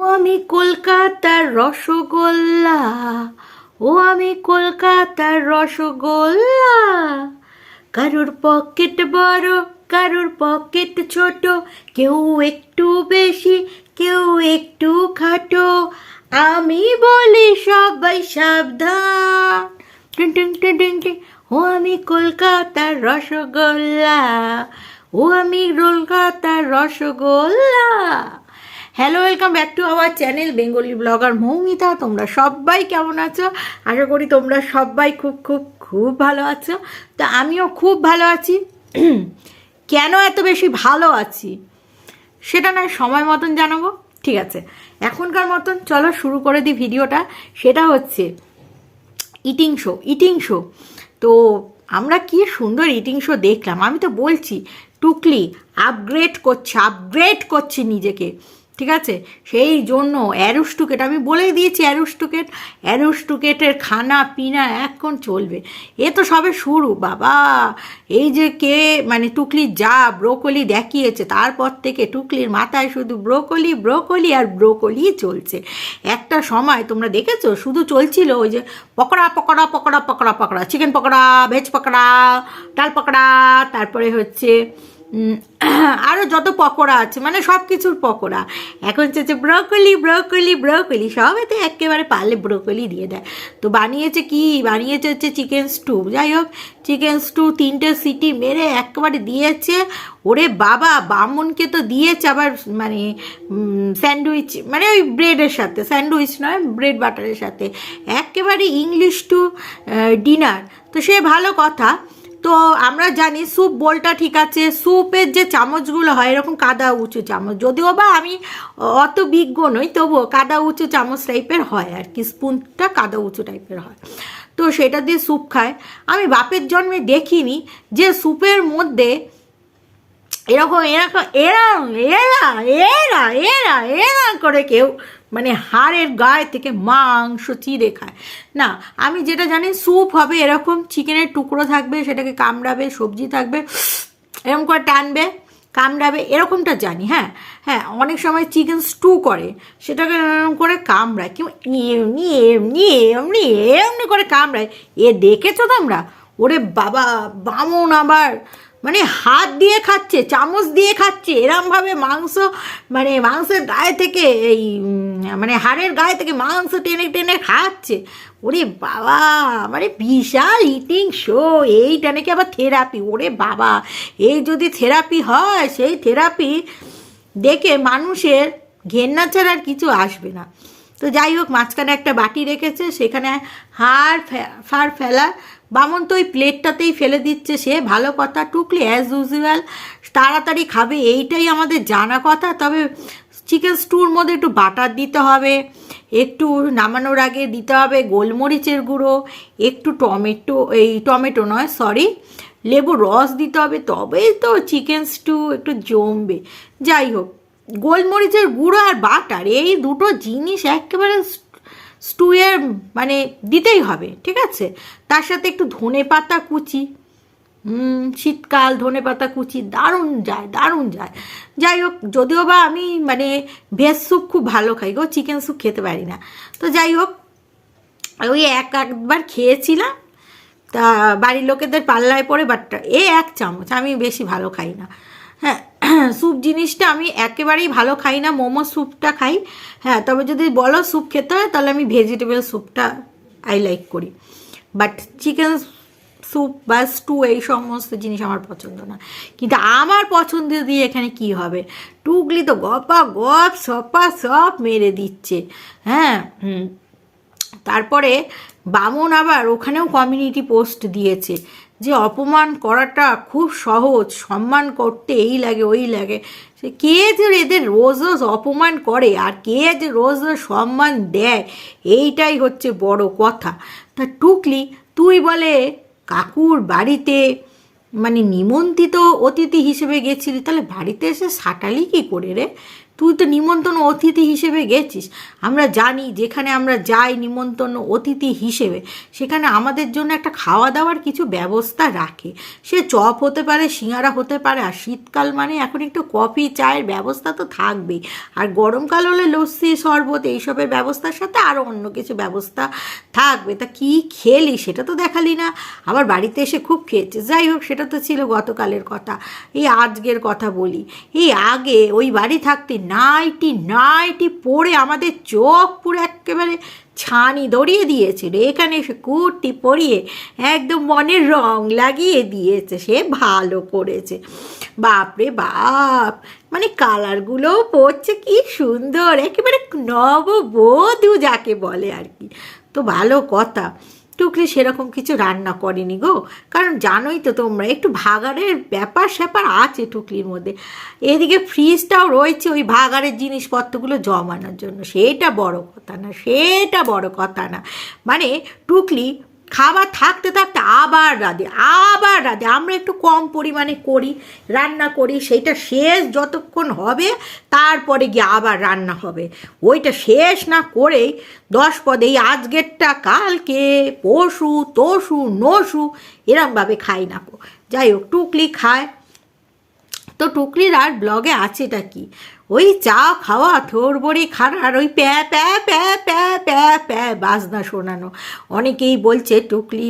ও আমি কলকাতার রসগোল্লা, ও আমি কলকাতার রসগোল্লা। কারোর পকেট বড়, কারোর পকেট ছোট, কেউ একটু বেশি, কেউ একটু খাটো। আমি বলি সবাই সাবধান। ও আমি কলকাতার রসগোল্লা, ও আমি কলকাতার rasgulla. Hello welcome back to our channel Bengali blogger Moumita তোমরা সবাই কেমন আছো? আশা করি তোমরা সবাই খুব খুব খুব ভালো আছো। তা আমিও খুব ভালো আছি। কেন এত বেশি ভালো আছি? সেটা নয়, সময় মতন জানাব। ঠিক আছে, এখনকার মতন চলো শুরু করে দিই ভিডিওটা। সেটা হচ্ছে ইটিং শো ইটিং শো তো আমরা কি সুন্দর ইটিং শো দেখলাম। আমি তো বলছি, টুকলি আপগ্রেড করছে আপগ্রেড করছে নিজেকে। ঠিক আছে? সেই জন্য অ্যারোস্টুকেট, আমি বলে দিয়েছি অ্যারোস্টুকেট, অ্যারোস্টুকেটের খানা পিনা এখন চলবে। এ তো সবে শুরু, বাবা। এই যে কে মানে টুকলি যা ব্রোকলি দেখিয়েছে, তারপর থেকে টুকলির মাথায় শুধু ব্রোকলি ব্রোকলি আর ব্রোকলি চলছে। একটা সময়, তোমরা দেখেছ? শুধু চলছিল ওই যে পকোড়া পকোড়া পকোড়া পকোড়া পকোড়া, চিকেন পকোড়া, ভেজ পকোড়া, ডাল পকোড়া, তারপরে হচ্ছে আরও যত পকোড়া আছে মানে সব কিছুর পকোড়া। এখন হচ্ছে ব্রোকলি ব্রোকলি ব্রোকলি সবেতে একেবারে পারলে ব্রোকলি দিয়ে দেয়। তো বানিয়েছে কি? বানিয়েছে হচ্ছে চিকেন স্টু যাই হোক চিকেন স্টু তিনটে সিটি মেরে একেবারে দিয়েছে। ওরে বাবা, বামনকে তো দিয়েছে আবার মানে স্যান্ডউইচ মানে ওই ব্রেডের সাথে, স্যান্ডউইচ নয় ব্রেড বাটারের সাথে। একেবারে ইংলিশ টু ডিনার তো সে ভালো কথা। তো আমরা জানি স্যুপ বোলটা ঠিক আছে, স্যুপের যে চামচগুলো হয়, এরকম কাদা উঁচু চামচ। যদিও বা আমি অত বিজ্ঞ নই, তবুও কাদা উঁচু চামচ টাইপের হয় আর কি, স্পুনটা কাদা উঁচু টাইপের হয়। তো সেটা দিয়ে স্যুপ খায়। আমি বাপের জন্মে দেখিনি যে স্যুপের মধ্যে এরকম এরকম এরা এরা এরা এরা এরা করে কেউ মানে হাড়ের গায়ে থেকে মাংস চিড়ে খায়। না, আমি যেটা জানি, স্যুপ হবে এরকম, চিকেনের টুকরো থাকবে, সেটাকে কামড়াবে, সবজি থাকবে, এরকম করে টানবে, কামড়াবে, এরকমটা জানি হ্যাঁ? হ্যাঁ অনেক সময় চিকেন স্টু করে, সেটাকে এরকম করে কামড়ায় কেউ এমনি এমনি এমনি এমনি করে কামড়ায়। এ দেখেছ তোমরা? ওরে বাবা, বামন আবার। মানে হাত দিয়ে খাচ্ছে, চামচ দিয়ে খাচ্ছে। এরমভাবে মাংস মানে মাংসের গায়ে থেকে এই মানে হাড়ের গায়ে থেকে মাংস টেনে টেনে খাচ্ছে। ওরে বাবা মানে বিশাল ইটিং শো এইটা নাকি আবার থেরাপি ওরে বাবা, এই যদি থেরাপি হয়, সেই থেরাপি দেখে মানুষের ঘেন্না ছাড়া আর কিছু আসবে না। তো যাই হোক, মাঝখানে একটা বাটি রেখেছে, সেখানে হাড় ফে- ফাড় ফেলা। বামন তো ওই প্লেটটাতেই ফেলে দিচ্ছে, সে ভালো কথা। টুকলি অ্যাজ ইউজুয়াল তাড়াতাড়ি খাবে, এইটাই আমাদের জানা কথা। তবে চিকেন স্টুর মধ্যে একটু বাটার দিতে হবে, একটু নামানোর আগে দিতে হবে গোলমরিচের গুঁড়ো, একটু টমেটো, এই টমেটো নয় সরি লেবু রস দিতে হবে, তবেই তো চিকেন স্টু একটু জমবে। যাই হোক, গোলমরিচের গুঁড়ো আর বাটার এই দুটো জিনিস একেবারে স্টুয়ের মানে দিতেই হবে, ঠিক আছে? তার সাথে একটু ধনে পাতা কুচি। শীতকাল ধনে পাতা কুচি দারুণ যায় দারুণ যায়। যাই হোক, যদিও বা আমি মানে ভেজ স্যুপ খুব ভালো খাই গো, চিকেন স্যুপ খেতে পারি না। তো যাই হোক, ওই এক একবার খেয়েছিলাম। তা বাড়ির লোকেদের পাল্লায় পড়ে বাটটা এ এক চামচ, আমি বেশি ভালো খাই না। হ্যাঁ স্যুপ জিনিসটা আমি একেবারেই ভালো খাই না, মোমো স্যুপটা খাই। হ্যাঁ তবে যদি বলো স্যুপ খেতে হয়, তাহলে আমি ভেজিটেবল স্যুপটা আই লাইক করি। বাট চিকেন স্যুপ বা স্টু এই সমস্ত জিনিস আমার পছন্দ না। কিন্তু আমার পছন্দ দিয়ে এখানে কি হবে? টুকলি তো গপা গপ, সপা সপ মেরে দিচ্ছে। হ্যাঁ তারপরে বামন আবার ওখানেও কমিউনিটি পোস্ট দিয়েছে। যে অপমান করাটা খুব সহজ, সম্মান করতে এই লাগে, ওই লাগে। সে কে যে এদের রোজ রোজ অপমান করে, আর কে যে রোজ রোজ সম্মান দেয়, এইটাই হচ্ছে বড় কথা। তা টুকলি তুই বলে কাকুর বাড়িতে মানে নিমন্ত্রিত অতিথি হিসেবে গেছিলি, তাহলে বাড়িতে এসে সাটালি কী করে রে? তুই তো নিমন্ত্রণ অতিথি হিসেবে গেছিস। আমরা জানি যেখানে আমরা যাই নিমন্ত্রণ অতিথি হিসেবে, সেখানে আমাদের জন্য একটা খাওয়া দাওয়ার কিছু ব্যবস্থা রাখে। সে চপ হতে পারে, সিঙ্গারা হতে পারে, আর শীতকাল মানে এখন একটু কফি, চায়ের ব্যবস্থা তো থাকবেই। আর গরমকাল হলে লস্যি, শরবত এইসবের ব্যবস্থার সাথে আরও অন্য কিছু ব্যবস্থা থাকবে। তা কি খেলি সেটা তো দেখালি না। আবার বাড়িতে এসে খুব খেয়েছে। যাই হোক, সেটা তো ছিল গতকালের কথা। এই আজকের কথা বলি। এই আগে ওই বাড়ি থাকতে নাইটি নাইটি পরে আমাদের চোখ পুরো একেবারে ছানি ধরিয়ে দিয়েছিল এখানে এসে কুর্তি পরিয়ে একদম মনে রং লাগিয়ে দিয়েছে, সে ভালো করেছে। বাপরে বাপ! মানে কালারগুলোও পড়ছে কি সুন্দর। একেবারে নববধূ যাকে বলে আর কি। তো ভালো কথা। টুকলি সেরকম কিছু রান্না করেনি গো। কারণ জানোই তো তোমরা, একটু ভাগাড়ের ব্যাপার স্যাপার আছে টুকলির মধ্যে। এদিকে ফ্রিজটাও রয়েছে ওই ভাগাড়ের জিনিসপত্রগুলো জমানোর জন্য। সেটা বড় কথা না, সেটা বড় কথা না। মানে টুকলি খাবার থাকতে থাকতে আবার রাঁধে আবার রাঁধে। আমরা একটু কম পরিমাণে করি, রান্না করি, সেইটা শেষ যতক্ষণ হবে, তারপরে গিয়ে আবার রান্না হবে। ওইটা শেষ না করেই দশ পদে এই আজকেরটা, কালকে পশু তসু নসু এরমভাবে খাই না যাই হোক, টুকলি খায়। তো টুকলির আর ব্লগে আছেটা কি? ওই চা খাওয়া থোর বড়ি ওই প্যা প্যা প্যা প্যা প্যা প্যা, বাজনা শোনানো। অনেকেই বলছে টুকলি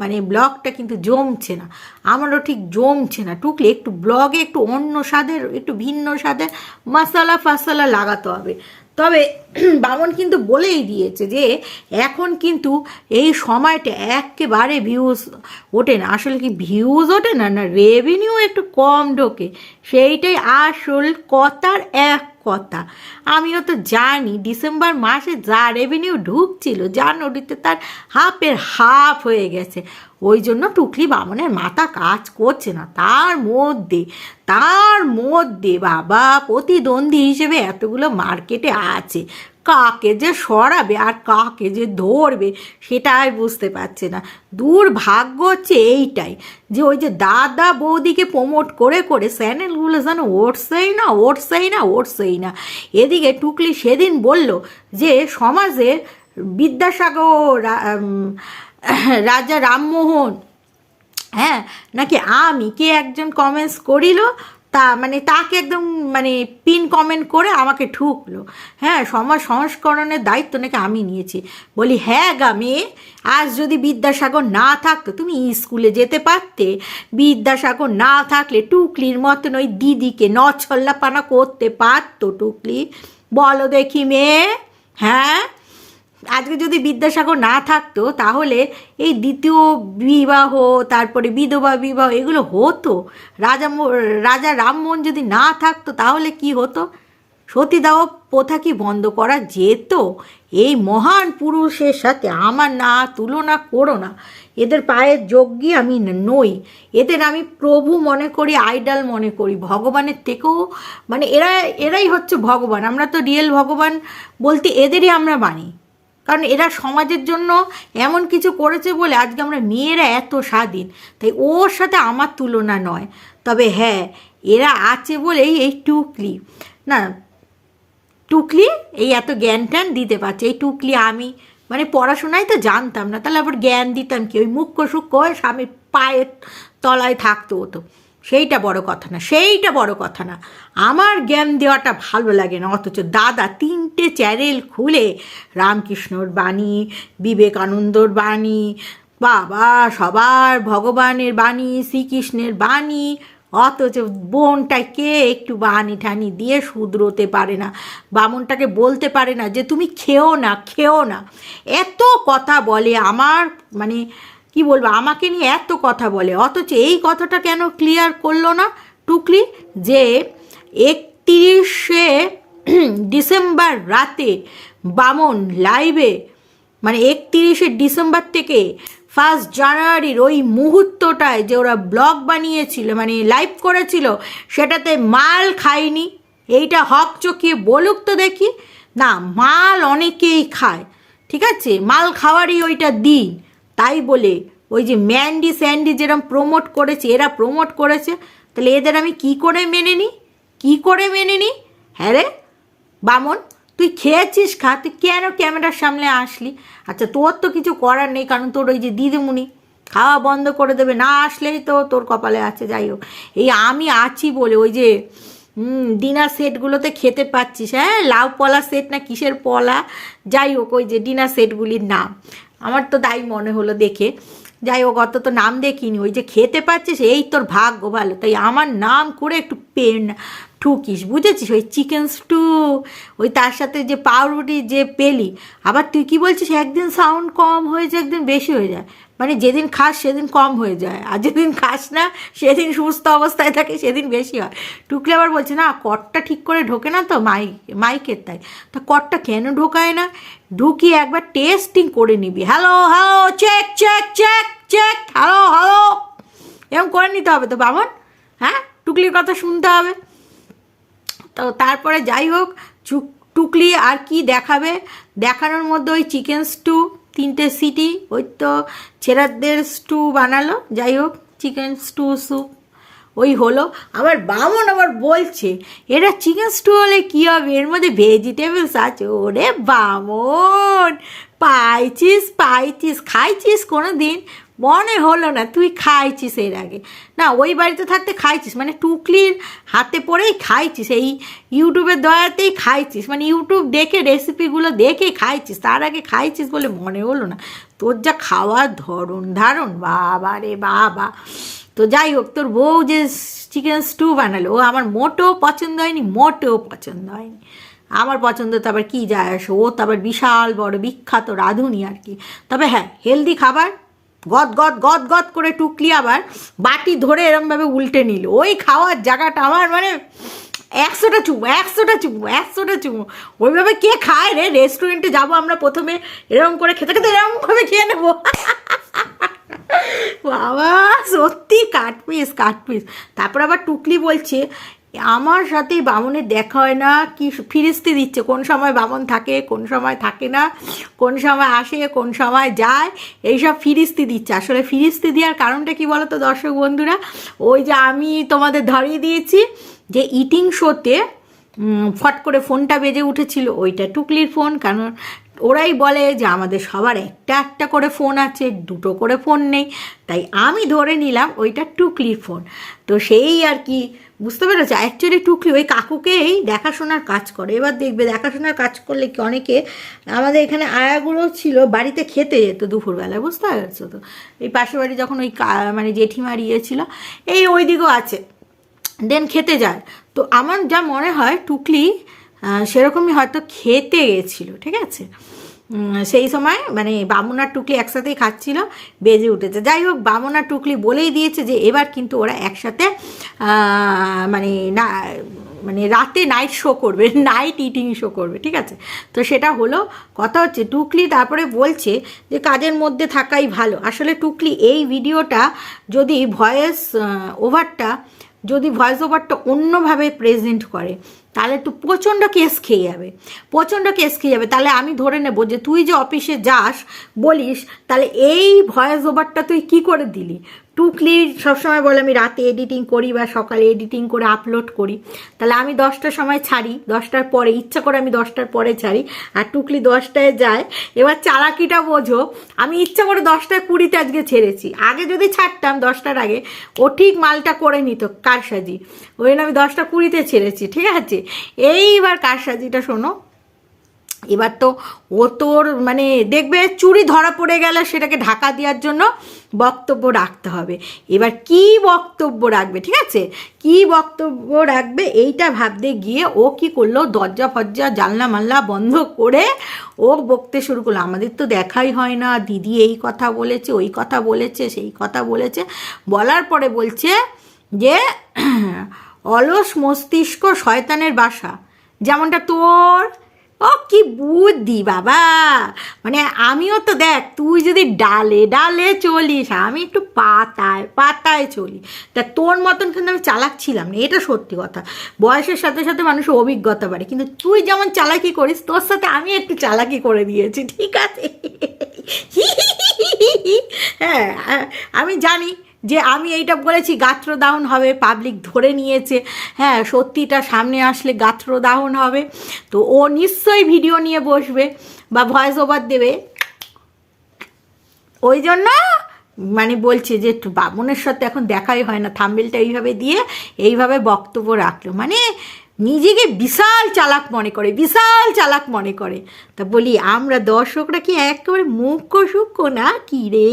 মানে ব্লগটা কিন্তু জমছে না। আমারও ঠিক জমছে না। টুকলি একটু ব্লগে একটু অন্য স্বাদের, একটু ভিন্ন স্বাদের মশলা ফাসালা লাগাতে হবে। তবে বামন কিন্তু বলেই দিয়েছে যে এখন কিন্তু এই সময়টা একেবারে ভিউজ ওঠে না। আসলে কি ভিউজ ওঠে না? না রেভিনিউ একটু কম ঢোকে। সেইটাই আসল কথার এক কথা। আমিও তো জানি ডিসেম্বর মাসে যা রেভিনিউ ঢুকছিল জানুয়ারিতে তার হাফের হাফ হয়ে গেছে। ওই জন্য টুকলি বামনের মাথা কাজ করছে না। তার মধ্যে তার মধ্যে বাবা, প্রতিদ্বন্দ্বী হিসেবে এতগুলো মার্কেটে আছে। কাকে যে সরাবে আর কাকে যে ধরবে সেটাই বুঝতে পারছে না। দুর্ভাগ্য হচ্ছে এইটাই যে ওই যে দাদা বৌদিকে প্রমোট করে করে চ্যানেলগুলো যেন ওঠছেই না ওঠছেই না ওঠছেই না। এদিকে টুকলি সেদিন বলল যে সমাজের বিদ্যাসাগর রাজা রামমোহন হ্যাঁ নাকি আমি কে একজন কমেন্টস করিল? তা মানে তাকে একদম মানে পিন কমেন্ট করে আমাকে ঠুকলো। হ্যাঁ সমাজ সংস্করণের দায়িত্ব নাকি আমি নিয়েছি। বলি হ্যাঁ গা মেয়ে, আজ যদি বিদ্যাসাগর না থাকতো, তুমি স্কুলে যেতে পারতে। বিদ্যাসাগর না থাকলে টুকলির মতন ওই দিদিকে নছল্লাপানা করতে পারতো টুকলি। বলো দেখি মেয়ে হ্যাঁ? আজকে যদি বিদ্যাসাগর না থাকতো, তাহলে এই দ্বিতীয় বিবাহ, তারপরে বিধবা বিবাহ এগুলো হতো। রাজা রাজা রামমোহন যদি না থাকতো, তাহলে কি হতো? সতীদাহ প্রথা কি বন্ধ করা যেত? এই মহান পুরুষের সাথে আমার না তুলনা করো না। এদের পায়ের যোগ্যই আমি নই। এদের আমি প্রভু মনে করি, আইডাল মনে করি। ভগবানের থেকেও মানে এরা, এরাই হচ্ছে ভগবান। আমরা তো রিয়েল ভগবান বলতে এদেরই আমরা মানি। কারণ এরা সমাজের জন্য এমন কিছু করেছে বলে আজকে আমরা মেয়েরা এত স্বাধীন। তাই ওর সাথে আমার তুলনা নয়। তবে হ্যাঁ এরা আছে বলেই এই টুকলি। না, টুকলি এই এত জ্ঞান ট্যান দিতে পারছে। এই টুকলি আমি মানে পড়াশোনায় তো জানতাম না, তাহলে আবার জ্ঞান দিতাম কি? ওই মুখ্য সূক্ষ্ম হয়ে স্বামীর পায়ের তলায় থাকতো হতো সেইটা বড় কথা না, সেইটা বড় কথা না। আমার জ্ঞান দেওয়াটা ভালো লাগে না, অথচ দাদা তিনটে চ্যানেল খুলে রামকৃষ্ণর বাণী, বিবেকানন্দর বাণী, বাবা সবার ভগবানের বাণী, শ্রীকৃষ্ণের বাণী, অথচ বোনটাকে একটু বাহানি ঠানি দিয়ে শুধরোতে পারে না, বামনটাকে বলতে পারে না যে তুমি খেও না খেও না। এত কথা বলে আমার মানে কি বলব, আমাকে নিয়ে এত কথা বলে, অথচ এই কথাটা কেন ক্লিয়ার করল না টুকলি? যে একত্রিশে ডিসেম্বর রাতে বামন লাইভে মানে একত্রিশে ডিসেম্বর থেকে ফার্স্ট জানুয়ারির ওই মুহূর্তটায় যে ওরা ব্লগ বানিয়েছিল মানে লাইভ করেছিল, সেটাতে মাল খায়নি। এইটা হক চকিয়ে বলুক তো দেখি। না, মাল অনেকেই খায়, ঠিক আছে? মাল খাওয়ারই ওইটা দিন। তাই বলে ওই যে ম্যান্ডি স্যান্ডি যেরকম প্রমোট করেছে, এরা প্রমোট করেছে, তাহলে এদের আমি কি করে মেনে নিই? কী করে মেনে নিই? হ্যাঁ রে, বামন, তুই খেয়েছিস খা, তুই কেন ক্যামেরার সামনে আসলি? আচ্ছা তোর তো কিছু করার নেই, কারণ তোর ওই যে দিদিমুনি খাওয়া বন্ধ করে দেবে, না আসলেই তো তোর কপালে আছে, যাই হোক। এই আমি আছি বলে ওই যে ডিনার সেটগুলোতে খেতে পাচ্ছিস হ্যাঁ? লাউ পলা সেট না কিসের পলা? যাই হোক, ওই যে ডিনার সেটগুলির নাম। আমার তো তাই মনে হলো দেখে। যাই হোক, অত তো নাম দেখিনি। ওই যে খেতে পাচ্ছিস, এই তোর ভাগ্য ভালো। তাই আমার নাম করে একটু পেন ঠুকিস, বুঝেছিস? ওই চিকেন স্টু ওই তার সাথে যে পাউরুটি যে পেলি। আবার তুই কি বলছিস? একদিন সাউন্ড কম হয়েছে, একদিন বেশি হয়ে যায়। মানে যেদিন খাস, সেদিন কম হয়ে যায়। আর যেদিন খাস না, সেদিন সুস্থ অবস্থায় থাকে, সেদিন বেশি হয়। টুকলে আবার বলছে, না, কটটা ঠিক করে ঢোকে না তো মাইক মাইকের তাই। তা কটটা কেন ঢোকায় না? ঢুকিয়ে একবার টেস্টিং করে নিবি। Hello hello check check check check hello hello এরকম করে নিতে হবে তো, বামন। হ্যাঁ? টুকলির কথা শুনতে হবে। তো তারপরে যাই হোক টুকলি আর কি দেখাবে? দেখানোর মধ্যে ওই চিকেন স্টু তিনটে সিটি, ওই তো ছেড়াদের স্টু বানালো। যাই হোক চিকেন স্টু স্যুপ ওই হলো। আবার বামন আবার বলছে এটা চিকেন স্টু হলে কী হবে? এর মধ্যে ভেজিটেবলস আছে। ওরে বামন, পাইছিস পাইছিস, খাইছিস কোনো দিন মনে হলো না, তুই খাইছিস এর আগে। না, ওই বাড়িতে থাকতে খাইছিস মানে টুকলির হাতে পড়েই খাইছিস, এই ইউটিউবের দয়াতেই খাইছিস মানে ইউটিউব দেখে, রেসিপিগুলো দেখে খাইছিস, তার আগে খাইছিস বলে মনে হলো না। তোর যা খাওয়ার ধরন ধারণ, বাবা রে বাবা। তো যাই হোক, তোর বউ যে চিকেন স্টু বানালো, ও আমার মোটেও পছন্দ হয়নি, মোটেও পছন্দ হয়নি। আমার পছন্দ তো আবার কী যায় আসে, ও তো আবার বিশাল বড় বিখ্যাত রাঁধুনি আর কি। তবে হ্যাঁ হেলদি খাবার গদ গদ গদ গদ করে টুকলি আবার বাটি ধরে এরমভাবে উল্টে নিল। ওই খাওয়ার জায়গাটা আমার মানে একশোটা চুমো একশোটা চুমো একশোটা চুমো। ওইভাবে কে খায় রে? রেস্টুরেন্টে যাব আমরা প্রথমে এরকম করে খেতে খেতে এরকমভাবে খেয়ে নেব। বাবা, সত্যি কাট পিস কাট পিস তারপর আবার টুকলি বলছে আমার সাথে বামনের দেখা হয় না, কি ফিরিস্তি দিচ্ছে, কোন সময় বামন থাকে, কোন সময় থাকে না, কোন সময় আসে, কোন সময় যায়, এইসব ফিরিস্তি দিচ্ছে। আসলে ফিরিস্তি দেওয়ার কারণটা কি বলো তো দর্শক বন্ধুরা? ওই যে আমি তোমাদের ধরিয়ে দিয়েছি যে ইটিং শোতে ফট করে ফোনটা বেজে উঠেছিল। ওইটা টুকলির ফোন, কারণ ওরাই বলে যে আমাদের সবার একটা একটা করে ফোন আছে, দুটো করে ফোন নেই। তাই আমি ধরে নিলাম ওইটা টুকলির ফোন। তো সেই আর কি, বুঝতে পেরেছ? অ্যাকচুয়ালি টুকলি, ওই কাকুকেই দেখাশোনার কাজ করে। এবার দেখবে দেখাশোনার কাজ করলে কি অনেকে, আমাদের এখানে আয়াগুলো ছিল বাড়িতে খেতে যেত দুপুরবেলায়, বুঝতে পারছ তো? এই পাশের বাড়ি যখন ওই মানে জেঠিমার ইয়ে ছিল, এই ওই দিকেও আছে। দেন খেতে যায়। তো আমার যা মনে হয়, টুকলি সেরকমই হয়তো খেতে গেছিল, ঠিক আছে? সেই সময় মানে বামুনার টুকলি একসাথেই খাচ্ছিল, বেজে উঠেছে। যাই হোক বামুনার টুকলি বলেই দিয়েছে যে এবার কিন্তু ওরা একসাথে মানে না মানে রাতে নাইট শো করবে নাইট ইটিং শো করবে, ঠিক আছে? তো সেটা হলো, কথা হচ্ছে টুকলি তারপরে বলছে যে কাজের মধ্যে থাকাই ভালো। আসলে টুকলি এই ভিডিওটা যদি ভয়েস ওভারটা যদি ভয়েস ওভারটা অন্যভাবে প্রেজেন্ট করে তাহলে তো প্রচণ্ড কেস খেয়ে যাবে। প্রচণ্ড কেস খেয়ে যাবে। তাহলে আমি ধরে নেব যে তুই যে অফিসে যাস, বলিস, তাহলে এই ভয়েস ওভারটা তুই কি করে দিলি? টুকলি সবসময় বলে আমি রাতে এডিটিং করি বা সকালে এডিটিং করে আপলোড করি। তাহলে আমি দশটার সময় ছাড়ি, দশটার পরে, ইচ্ছা করে আমি দশটার পরে ছাড়ি, আর টুকলি দশটায় যায়। এবার চালাকিটা বোঝো, আমি ইচ্ছা করে দশটায় কুড়িতে আজকে ছেড়েছি। আগে যদি ছাড়তাম দশটার আগে, ও ঠিক মালটা করে নিত কারসাজি। ওই জন্য আমি দশটা কুড়িতে ছেড়েছি, ঠিক আছে? এইবার কারসাজিটা শোনো এবার তো ও তোর মানে দেখবে চুরি ধরা পড়ে গেলে, সেটাকে ঢাকা দেওয়ার জন্য বক্তব্য রাখতে হবে। এবার কি বক্তব্য রাখবে, ঠিক আছে? কি বক্তব্য রাখবে এইটা ভাবতে গিয়ে ও কি করল? দরজা ফজ্জা জানলা মাল্লা বন্ধ করে ও বকতে শুরু করল। আমাদের তো দেখাই হয় না, দিদি এই কথা বলেছে, ওই কথা বলেছে, সেই কথা বলেছে। বলার পরে বলছে যে, অলস মস্তিষ্ক শয়তানের বাসা, যেমনটা তোর ও, কি বুদ্ধি বাবা। মানে আমিও তো দেখ, তুই যদি ডালে ডালে চলিস, আমি একটু পাতায় পাতায় চলি। তা তোর মতন কিন্তু আমি চালাক ছিলাম না, এটা সত্যি কথা। বয়সের সাথে সাথে মানুষের অভিজ্ঞতা বাড়ে। কিন্তু তুই যেমন চালাকি করিস, তোর সাথে আমি একটু চালাকি করে দিয়েছি, ঠিক আছে? হ্যাঁ আমি জানি যে আমি এইটা বলেছি গাত্রদাহন হবে পাবলিক ধরে নিয়েছে। হ্যাঁ সত্যিটা সামনে আসলে গাত্রদাহন হবে। তো ও নিশ্চয়ই ভিডিও নিয়ে বসবে বা ভয়েস ওভার দেবে। ওই জন্য মানে বলছে যে বামনের সাথে এখন দেখাই হয় না। থাম্বেলটা এইভাবে দিয়ে এইভাবে বক্তব্য রাখল। মানে নিজেকে বিশাল চালাক মনে করে, বিশাল চালাক মনে করে। তা বলি, আমরা দর্শকরা কি একেবারে মুখ্য সূক্ষ্ম না? কি রে?